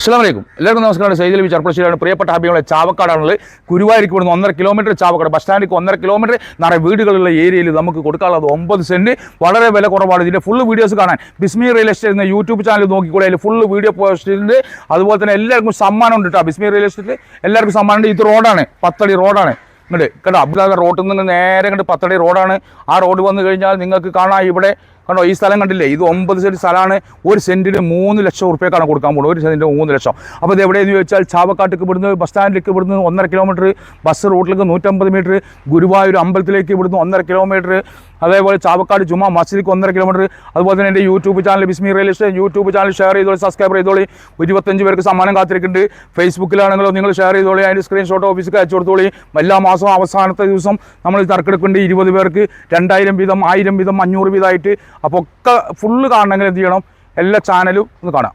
അസ്സാം വലൈക്കും എല്ലാവർക്കും നമസ്കാരം. സൈദിൽ ചർപ്പശ്ശേരിയാണ് പ്രിയപ്പെട്ട ഹബികളെ ചാവക്കാടാണുള്ളത്. കുരുവായിരിക്കും ഇവിടുന്ന് ഒന്നര കിലോമീറ്റർ ചാവക്കാട് ബസ് സ്റ്റാൻഡിലേക്ക് ഒന്നര കിലോമീറ്റർ നിറയെ വീടുകളുള്ള ഏരിയയിൽ നമുക്ക് കൊടുക്കാനുള്ളത് ഒമ്പത് സെന്റ് വളരെ വില കുറവാണ്. ഇതിന്റെ ഫുള്ള് വീഡിയോസ് കാണാൻ ബിസ്മി റിയൽ എസ്റ്റേറ്റ് എന്ന യൂട്യൂബ് ചാനൽ നോക്കിക്കൂടെ. അതിൽ ഫുള്ള് വീഡിയോ പോസ്റ്റിന്റെ അതുപോലെ തന്നെ എല്ലാവർക്കും സമ്മാനം ഉണ്ട് കേട്ടോ ബിസ്മി റിയൽ എസ്റ്റേറ്റ് എല്ലാവർക്കും സമ്മാനം ഉണ്ട് ഇത് റോഡാണ് പത്തടി റോഡാണ് ഇങ്ങോട്ട് കേട്ടോ. അബ്ദുലാദ റോഡിൽ നിന്ന് നേരെ കണ്ട് പത്തടി റോഡാണ് ആ റോഡ് വന്നു കഴിഞ്ഞാൽ നിങ്ങൾക്ക് കാണാം. ഇവിടെ കണ്ടോ ഈ സ്ഥലം കണ്ടില്ലേ? ഇത് ഒമ്പത് സെന്റ് സ്ഥലമാണ്. ഒരു സെന്റിന് മൂന്ന് ലക്ഷം ഉറുപ്പ്യക്കാണ് കൊടുക്കാൻ പോകുന്നത്. ഒരു സെന്റിന് മൂന്ന് ലക്ഷം. അപ്പോൾ ഇത് എവിടെയെന്ന് ചോദിച്ചാൽ ചാവക്കാട്ടേക്ക് ഇവിടുന്ന് ബസ് സ്റ്റാൻഡിലേക്ക് ഇവിടുന്ന് ഒന്നര കിലോമീറ്റർ ബസ് റൂട്ടിലേക്ക് നൂറ്റമ്പത് മീറ്റർ ഗുരുവായൂർ അമ്പലത്തിലേക്ക് ഇവിടുന്ന് ഒന്നര കിലോമീറ്റർ അതേപോലെ ചാവക്കാട് ജുമാ മസ്ജിദിക്ക് ഒന്നര കിലോമീറ്റർ അതുപോലെ തന്നെ എന്റെ YouTube channel Bismi real estate YouTube channel share ചെയ്തോളി subscribe ചെയ്തോളി. ഇരുപത്തഞ്ച് പേർക്ക് സമ്മാനം കാത്തിരിക്കുന്നുണ്ട്. ഫേസ്ബുക്കിലാണെങ്കിലും നിങ്ങൾ ഷെയർ ചെയ്തോളി. അതിന്റെ സ്ക്രീൻഷോട്ട് ഓഫീസിൽ അയച്ചു കൊടുത്തോളി. എല്ലാ മാസവും അവസാനത്തെ ദിവസം നമ്മൾ തർക്കെടുക്കുന്നുണ്ട്. ഇരുപത് പേർക്ക് രണ്ടായിരം വീതം ആയിരം വീതം അഞ്ഞൂറ് വീതമായിട്ട് അപ്പോൾ ഒക്കെ ഫുള്ള് കാണണമെങ്കിൽ എന്ത് ചെയ്യണം? എല്ലാ ചാനലും ഒന്ന് കാണാം.